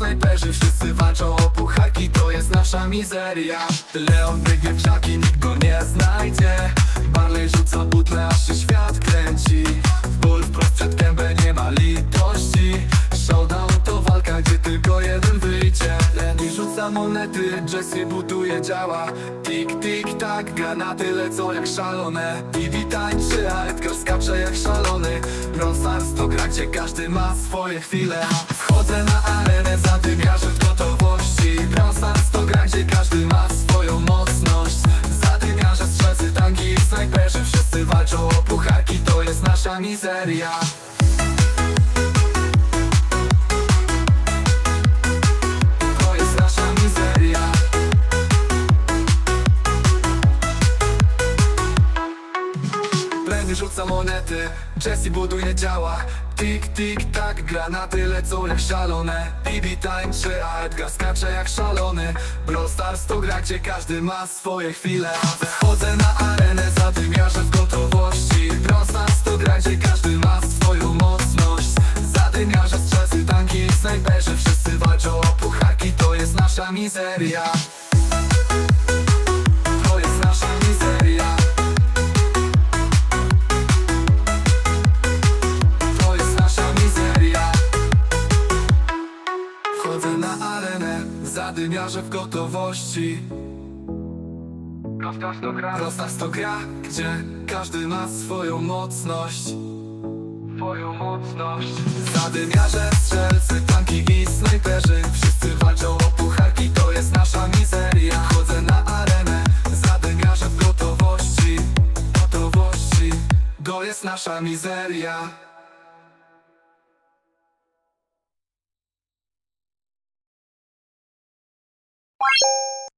snajperzy. Wszyscy walczą o puchaki, to jest nasza mizeria. Leon biegnie w nikt go nie znajdzie. Barley rzuca butle, aż się świat kręci. Ból wprost przed kębę, nie ma litości. Showdown to walka, gdzie tylko jeden wyjdzie. Lenny rzuca monety, Jesse buduje działa. Tik, tik, tak, granaty lecą jak szalone. Bibi tańczy, a Edgar skacze jak szalony. Gra, gdzie każdy ma swoje chwile Wchodzę na arenę, zadymiarzę w gotowości. Brawl Stars to gra, gdzie każdy ma swoją mocność. Zadymiarze, strzelcy, tanki i snajperzy. Wszyscy walczą o pucharki, to jest nasza mizeria. Rzuca monety, Jesse buduje działa Tik, tik, tak, granaty lecą jak szalone. Bibi tańczy, a Edgar skacze jak szalony. Brawl Stars to gra, gdzie każdy ma swoje chwile. Wchodzę na arenę, zadymiarzę w gotowości. Brawl Stars to gra, gdzie każdy ma swoją mocność. Zadymiarze, strzelcy, tanki i snajperzy Wszyscy walczą o puchaki, to jest nasza mizeria arenę, zadymiarze w gotowości. Prostas to gra, gra, gdzie każdy ma swoją mocność. Swoją mocność. Zadymiarze, strzelcy, tanki i snajperzy. Wszyscy walczą o pucharki, to jest nasza mizeria. Wchodzę na arenę, zadymiarze w gotowości. Gotowości, to jest nasza mizeria Bye.